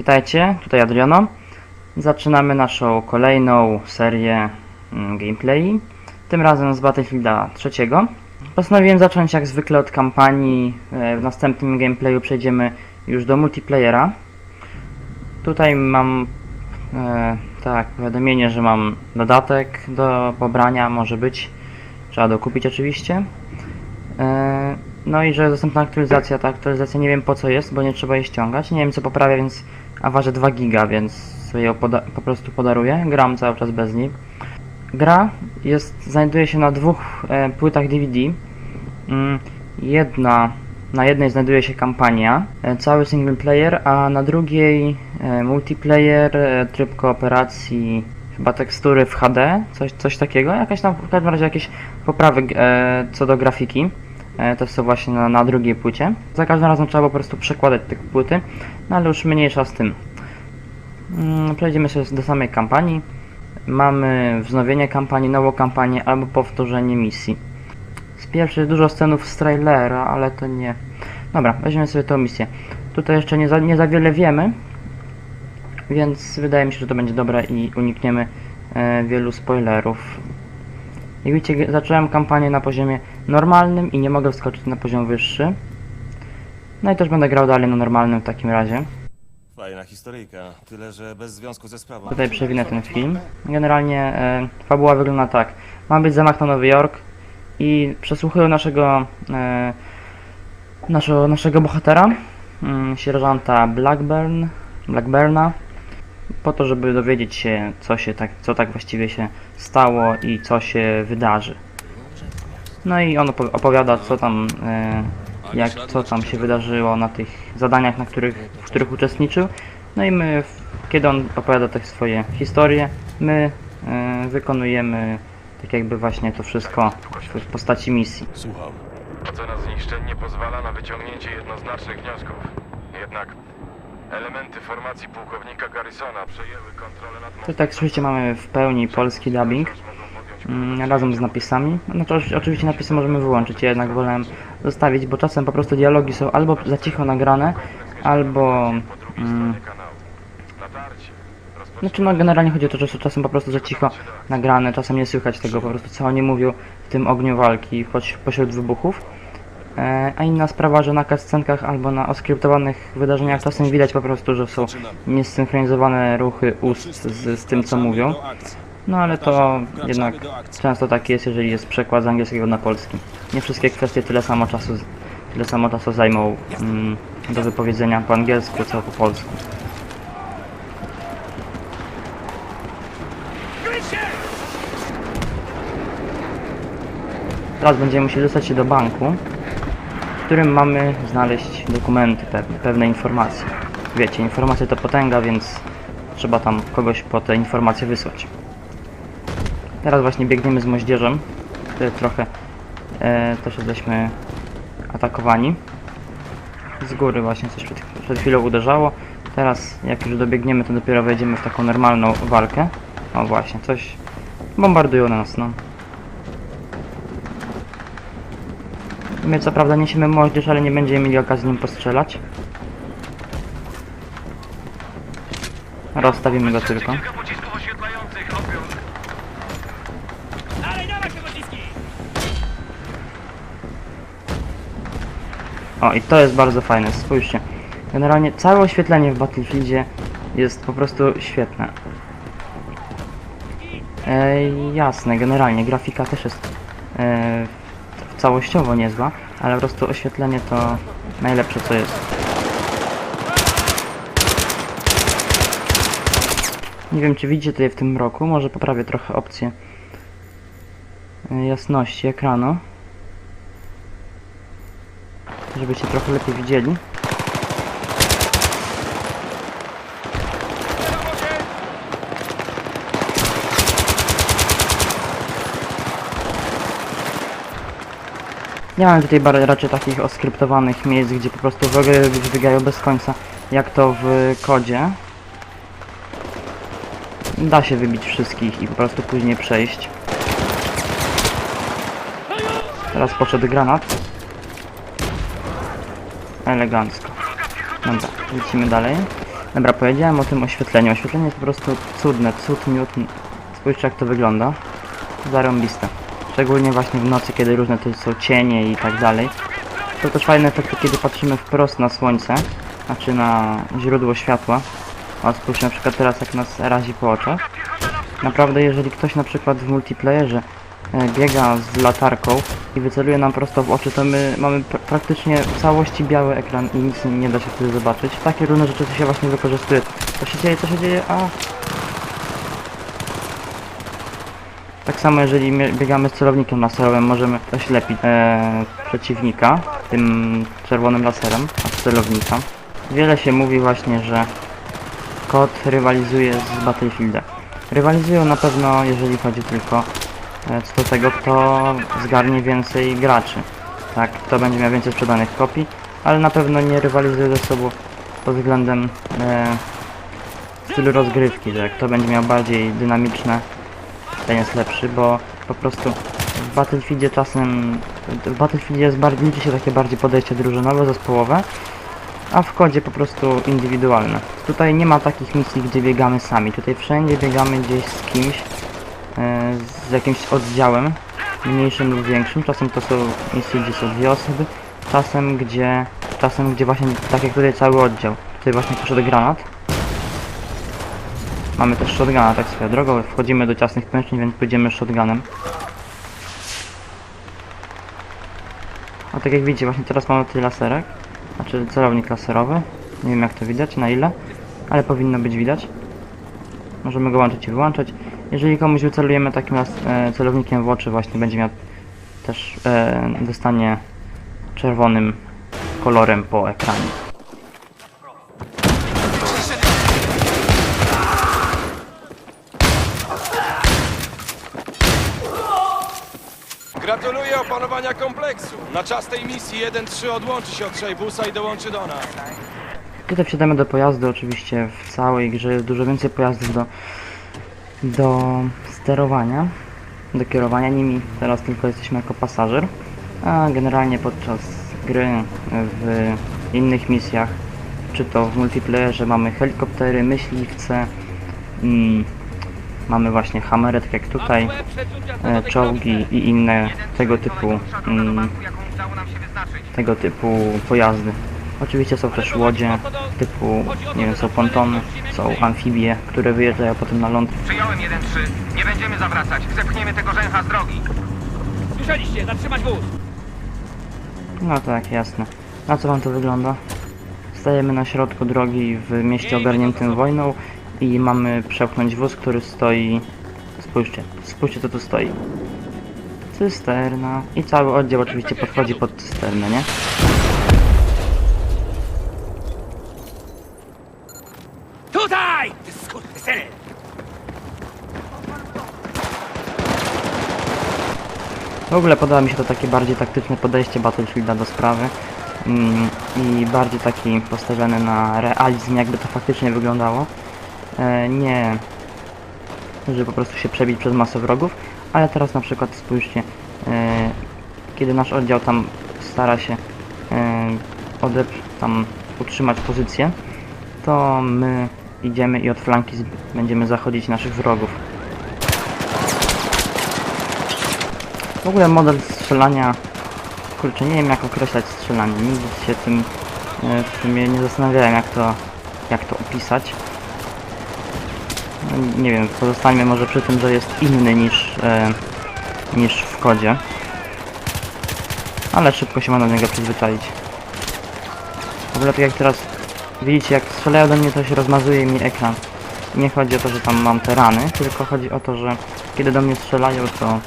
Witajcie, tutaj Adriano. Zaczynamy naszą kolejną serię mm, gameplay. Tym razem z Battlefielda trzeciego. Postanowiłem zacząć jak zwykle od kampanii. e, W następnym gameplayu przejdziemy już do multiplayera. Tutaj mam e, tak, powiadomienie, że mam dodatek do pobrania, może być. Trzeba dokupić oczywiście. E, No i że jest dostępna aktualizacja, ta aktualizacja nie wiem po co jest, bo nie trzeba jej ściągać. Nie wiem co poprawia, więc a waży 2 giga, więc sobie ją po prostu podaruję. Gram cały czas bez niej. Gra jest, znajduje się na dwóch e, płytach DVD. Mm, jedna, na jednej znajduje się kampania, e, cały single player, a na drugiej e, multiplayer, e, tryb kooperacji, chyba tekstury w HD, coś, coś takiego. Jakaś tam, w każdym razie jakieś poprawy e, co do grafiki. E, to są właśnie na, na drugiej płycie. Za każdym razem trzeba po prostu przekładać te płyty, no ale już mniejsza z tym. Mm, Przejdziemy sobie do samej kampanii. Mamy wznowienie kampanii, nową kampanię albo powtórzenie misji. Z pierwszych dużo scenów z trailera, ale to nie. Dobra, weźmiemy sobie tą misję. Tutaj jeszcze nie za, nie za wiele wiemy, więc wydaje mi się, że to będzie dobre i unikniemy e, wielu spoilerów. Jak widzicie, zacząłem kampanię na poziomie normalnym i nie mogę wskoczyć na poziom wyższy. No i też będę grał dalej na normalnym w takim razie. Fajna historyjka, tyle że bez związku ze sprawą. Tutaj przewinę ten film. Generalnie e, fabuła wygląda tak. Ma być zamach na Nowy Jork i przesłuchują naszego e, naszego, naszego bohatera, mm, sierżanta Blackburn, Blackburna, po to, żeby dowiedzieć się, co się tak, co tak właściwie się stało i co się wydarzy. No i on opo- opowiada, co tam, e, jak, co tam się wydarzyło na tych zadaniach, na których, w których uczestniczył. No i my, kiedy on opowiada te swoje historie, my e, wykonujemy tak jakby właśnie to wszystko w, w postaci misji. Słucham. Ocena zniszczeń nie pozwala na wyciągnięcie jednoznacznych wniosków. Jednak elementy formacji pułkownika Garrisona przejęły kontrolę nad To tak słyszycie, mamy w pełni polski dubbing mm, razem z napisami. Oczy- oczywiście napisy możemy wyłączyć, ja jednak wolałem zostawić, bo czasem po prostu dialogi są albo za cicho nagrane, albo... Mm. Znaczy no generalnie chodzi o to, że są czasem po prostu za cicho nagrane, czasem nie słychać tego po prostu co oni mówią w tym ogniu walki poś- pośród wybuchów. E, a inna sprawa, że na cutscenkach albo na oskryptowanych wydarzeniach czasem widać po prostu, że są niesynchronizowane ruchy ust z, z tym co mówią. No ale to jednak często tak jest, jeżeli jest przekład z angielskiego na polski. Nie wszystkie kwestie tyle samo czasu, tyle samo czasu zajmą mm, do wypowiedzenia po angielsku, co po polsku. Teraz będziemy musieli dostać się do banku, którym mamy znaleźć dokumenty, pewne, pewne informacje. Wiecie, informacje to potęga, więc trzeba tam kogoś po te informacje wysłać. Teraz właśnie biegniemy z moździerzem, który trochę e, też jesteśmy atakowani. Z góry właśnie coś przed, przed chwilą uderzało. Teraz jak już dobiegniemy, to dopiero wejdziemy w taką normalną walkę. O właśnie, coś bombardują nas, no. My co prawda niesiemy moździerz, ale nie będziemy mieli okazji nim postrzelać. Rozstawimy go tylko. O, i to jest bardzo fajne, spójrzcie. Generalnie całe oświetlenie w Battlefieldzie jest po prostu świetne. E, jasne, generalnie grafika też jest e, całościowo niezła, ale po prostu oświetlenie to najlepsze co jest. Nie wiem czy widzicie tutaj w tym roku, może poprawię trochę opcję e, jasności ekranu żebyście trochę lepiej widzieli. Nie mam tutaj raczej takich oskryptowanych miejsc, gdzie po prostu wybiegają bez końca, jak to w kodzie. Da się wybić wszystkich i po prostu później przejść. Teraz poszedł granat. Elegancko. Dobra, lecimy dalej. Dobra, powiedziałem o tym oświetleniu. Oświetlenie jest po prostu cudne, cud miód. Spójrzcie jak to wygląda. Zarąbiste. Szczególnie właśnie w nocy, kiedy różne to są cienie i tak dalej. To też fajne efekty, kiedy patrzymy wprost na słońce, znaczy na źródło światła. O, spójrzcie na przykład teraz jak nas razi po oczach. Naprawdę, jeżeli ktoś na przykład w multiplayerze e, biega z latarką i wyceluje nam prosto w oczy, to my mamy pr praktycznie w całości biały ekran i nic nie da się wtedy zobaczyć. Takie różne rzeczy to się właśnie wykorzystuje. Co się dzieje, co się dzieje? A! Tak samo jeżeli biegamy z celownikiem laserowym, możemy oślepić e, przeciwnika tym czerwonym laserem od celownika. Wiele się mówi właśnie, że kod rywalizuje z Battlefieldem. Rywalizują na pewno, jeżeli chodzi tylko e, co do tego, kto zgarnie więcej graczy. Tak, kto będzie miał więcej sprzedanych kopii, ale na pewno nie rywalizuje ze sobą pod względem e, stylu rozgrywki, że kto będzie miał bardziej dynamiczne, ten jest lepszy, bo po prostu w Battlefieldzie czasem w Battlefieldzie jest bardziej, liczy się takie bardziej podejście drużynowe, zespołowe, a w kodzie po prostu indywidualne. Tutaj nie ma takich misji, gdzie biegamy sami. Tutaj wszędzie biegamy gdzieś z kimś, e, z jakimś oddziałem, mniejszym lub większym. Czasem to są misje, gdzie są dwie osoby, czasem gdzie, czasem gdzie właśnie, tak jak tutaj cały oddział. Tutaj właśnie poszedł granat. Mamy też shotguna, tak swoją drogą. Wchodzimy do ciasnych pomieszczeń, więc pójdziemy shotgunem. A tak jak widzicie, właśnie teraz mamy tutaj laserek. Znaczy celownik laserowy. Nie wiem jak to widać, na ile, ale powinno być widać. Możemy go łączyć i wyłączać. Jeżeli komuś wycelujemy takim e, celownikiem w oczy, właśnie będzie miał też e, dostanie czerwonym kolorem po ekranie. Opanowania kompleksu. Na czas tej misji 1-3 odłączy się od Szejbusa i dołączy do nas. Kiedy wsiadamy do pojazdu, oczywiście w całej grze jest dużo więcej pojazdów do, do sterowania, do kierowania nimi. Teraz tylko jesteśmy jako pasażer, a generalnie podczas gry w innych misjach, czy to w multiplayerze mamy helikoptery, myśliwce, mm, mamy właśnie hamery, tak jak tutaj, e, czołgi i inne tego typu, mm, tego typu pojazdy. Oczywiście są też łodzie typu, nie wiem, są pontony, są amfibie, które wyjeżdżają potem na ląd. Przyjąłem 1-3. Nie będziemy zawracać. Zepchniemy tego rzęcha z drogi. Słyszeliście, zatrzymać wóz! No tak, jasne. Na co wam to wygląda? Stajemy na środku drogi w mieście ogarniętym wojną i mamy przepchnąć wóz, który stoi... Spójrzcie, spójrzcie co tu stoi. Cysterna. I cały oddział oczywiście podchodzi pod cysternę, nie? Tutaj! Skurwysyny! W ogóle podoba mi się to takie bardziej taktyczne podejście Battlefielda do sprawy mm, i bardziej taki postawiony na realizm, jakby to faktycznie wyglądało. E, nie, żeby po prostu się przebić przez masę wrogów, ale teraz na przykład spójrzcie, e, kiedy nasz oddział tam stara się e, odep- tam utrzymać pozycję, to my idziemy i od flanki będziemy zachodzić naszych wrogów. W ogóle model strzelania, kurczę, nie wiem jak określać strzelanie, nigdy się tym w sumie nie zastanawiałem jak to, jak to opisać. Nie wiem, pozostańmy może przy tym, że jest inny niż, e, niż w kodzie. Ale szybko się można do niego przyzwyczaić. W ogóle tak jak teraz widzicie, jak strzelają do mnie to się rozmazuje mi ekran. Nie chodzi o to, że tam mam te rany, tylko chodzi o to, że kiedy do mnie strzelają to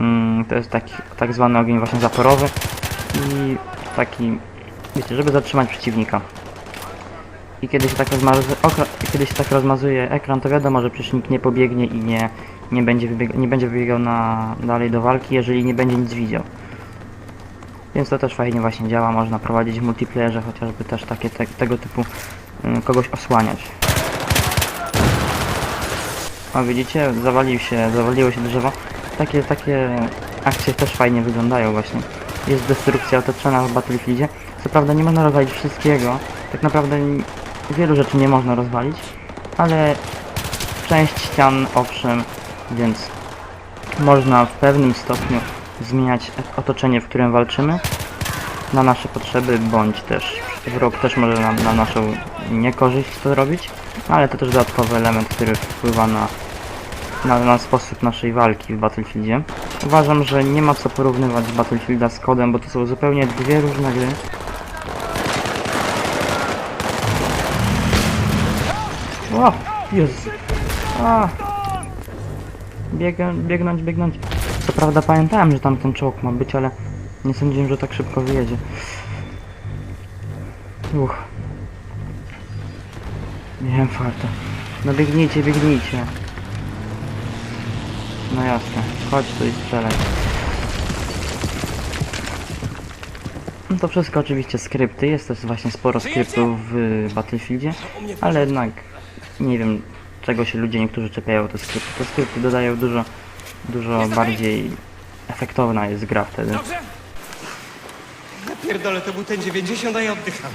Mm, to jest taki tak zwany ogień właśnie zaporowy i taki, wiecie, żeby zatrzymać przeciwnika. I kiedy się tak rozmazuje, kiedy się tak rozmazuje ekran, to wiadomo, że przeciwnik nie pobiegnie i nie, nie, będzie, nie będzie wybiegał na, dalej do walki, jeżeli nie będzie nic widział. Więc to też fajnie właśnie działa, można prowadzić w multiplayerze chociażby też takie te, tego typu mm, kogoś osłaniać. O widzicie, zawalił się, zawaliło się drzewo. Takie, takie akcje też fajnie wyglądają właśnie. Jest destrukcja otoczona w Battlefieldzie. Co prawda nie można rozwalić wszystkiego. Tak naprawdę wielu rzeczy nie można rozwalić, ale część ścian owszem, więc można w pewnym stopniu zmieniać otoczenie, w którym walczymy na nasze potrzeby, bądź też wróg też może na, na naszą niekorzyść to robić, ale to też dodatkowy element, który wpływa na, na, na sposób naszej walki w Battlefieldzie. Uważam, że nie ma co porównywać Battlefielda z kodem, bo to są zupełnie dwie różne gry. O, Jezu. A. Biegę, biegnąć, biegnąć. Co prawda pamiętałem, że tam ten czołg ma być, ale nie sądziłem, że tak szybko wyjedzie. Uch. Miałem farta. No biegnijcie, biegnijcie. No jasne. Chodź tu i strzelaj. No to wszystko oczywiście skrypty. Jest też właśnie sporo skryptów w Battlefieldzie, ale jednak nie wiem czego się ludzie niektórzy czepiają te skrypty. Te skrypty dodają dużo, dużo bardziej efektowna jest gra wtedy. Dobrze? Pierdolę, to był ten 90, a ja oddycham.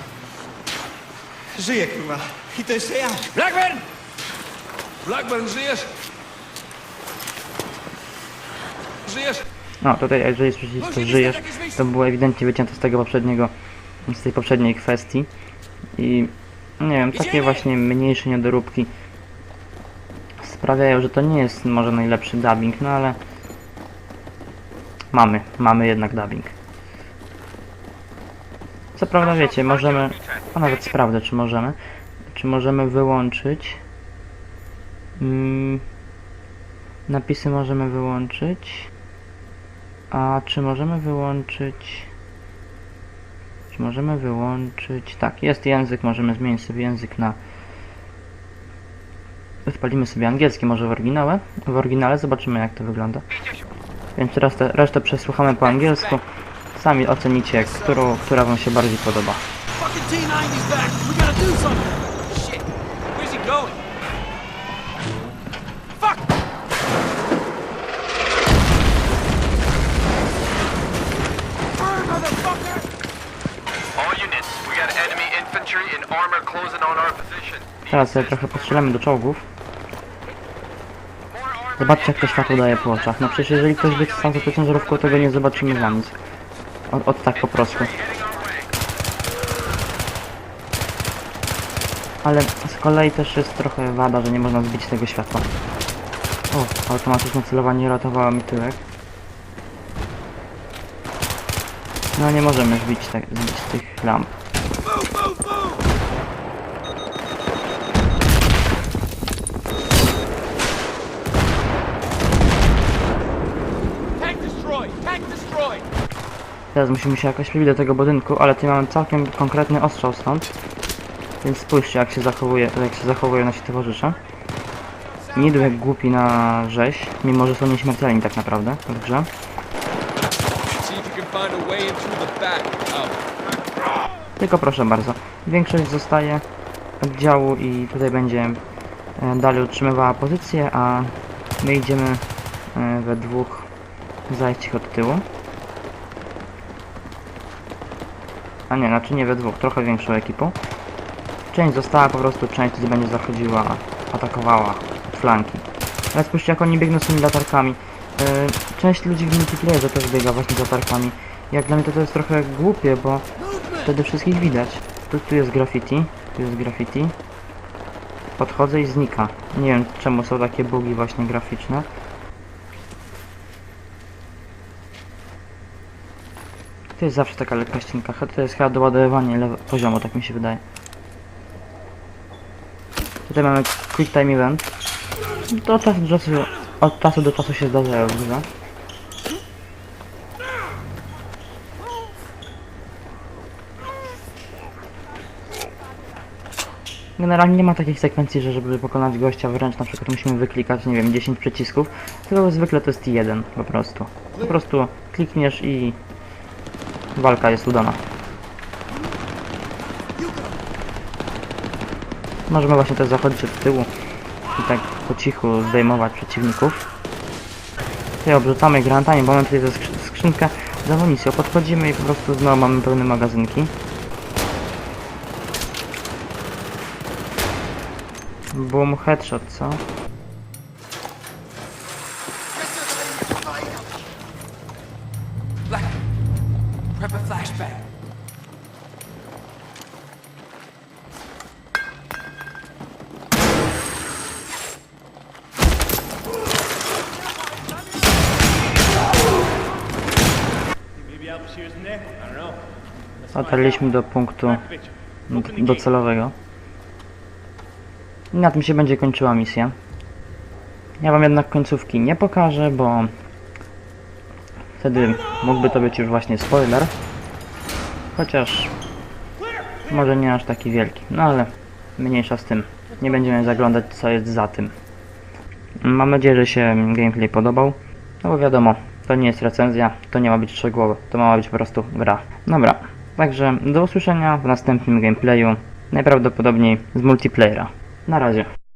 Żyję, kurwa. I to jeszcze ja. Blackburn! Blackburn, żyjesz? Żyjesz? No tutaj jeżeli słyszycie to żyjesz, to było ewidentnie wycięte z tego poprzedniego, z tej poprzedniej kwestii. I nie wiem, takie właśnie mniejsze niedoróbki sprawiają, że to nie jest może najlepszy dubbing, no ale mamy, mamy jednak dubbing. Co prawda wiecie, możemy, a nawet sprawdzę czy możemy, czy możemy wyłączyć? Mm, napisy możemy wyłączyć a czy możemy wyłączyć czy możemy wyłączyć tak, jest język, możemy zmienić sobie język na odpalimy sobie angielski może w oryginale? W oryginale zobaczymy jak to wygląda. Więc teraz te, resztę przesłuchamy po angielsku. Sami ocenicie, którą, która wam się bardziej podoba teraz sobie trochę postrzelamy do czołgów Zobaczcie jak to światło daje po oczach. No przecież jeżeli ktoś by stał za tą ciężarówką, to go nie zobaczymy za nic. Od, od tak po prostu. Ale z kolei też jest trochę wada, że nie można zbić tego światła. O, automatyczne celowanie ratowało mi tyłek. No nie możemy zbić, tak, zbić tych lamp. Teraz musimy się jakoś przybić do tego budynku, ale tu mamy całkiem konkretny ostrzał stąd. Więc spójrzcie jak się zachowuje, jak się zachowują nasi towarzysze. Nie idą jak głupi na rzeź, mimo że są nieśmiertelni tak naprawdę w. Tylko proszę bardzo, większość zostaje oddziału i tutaj będzie e, dalej utrzymywała pozycję, a my idziemy e, we dwóch zajść ich od tyłu. A nie, znaczy nie we dwóch, trochę większą ekipą. Część została po prostu, część będzie zachodziła, atakowała flanki. Ale spójrzcie jak oni biegną z tymi latarkami. E, część ludzi w multiplayerze też biega właśnie z latarkami. Jak dla mnie to, to jest trochę głupie, bo wtedy wszystkich widać. Tu, tu jest graffiti, tu jest graffiti. Podchodzę i znika. Nie wiem czemu są takie bugi właśnie graficzne. To jest zawsze taka lekka ścinka. To jest chyba doładowywanie lewe- poziomu, tak mi się wydaje. Tutaj mamy quick time event. To od czasu do czasu, od czasu do czasu się zdarzają w. Generalnie nie ma takich sekwencji, że żeby pokonać gościa wręcz na przykład musimy wyklikać, nie wiem, 10 przycisków, tylko zwykle to jest jeden po prostu. Po prostu klikniesz i walka jest udana. Możemy właśnie też zachodzić od tyłu i tak po cichu zdejmować przeciwników. Tutaj obrzucamy granatami, bo mamy tutaj skrzynkę z amunicją. Podchodzimy i po prostu znowu mamy pełne magazynki. Boom, headshot, co? Dotarliśmy do punktu docelowego. I na tym się będzie kończyła misja. Ja wam jednak końcówki nie pokażę, bo wtedy mógłby to być już właśnie spoiler. Chociaż może nie aż taki wielki, no ale mniejsza z tym. Nie będziemy zaglądać co jest za tym. Mam nadzieję, że się gameplay podobał. No bo wiadomo, to nie jest recenzja, to nie ma być szczegółowe, to ma być po prostu gra. Dobra, także do usłyszenia w następnym gameplayu, najprawdopodobniej z multiplayera. Na razie.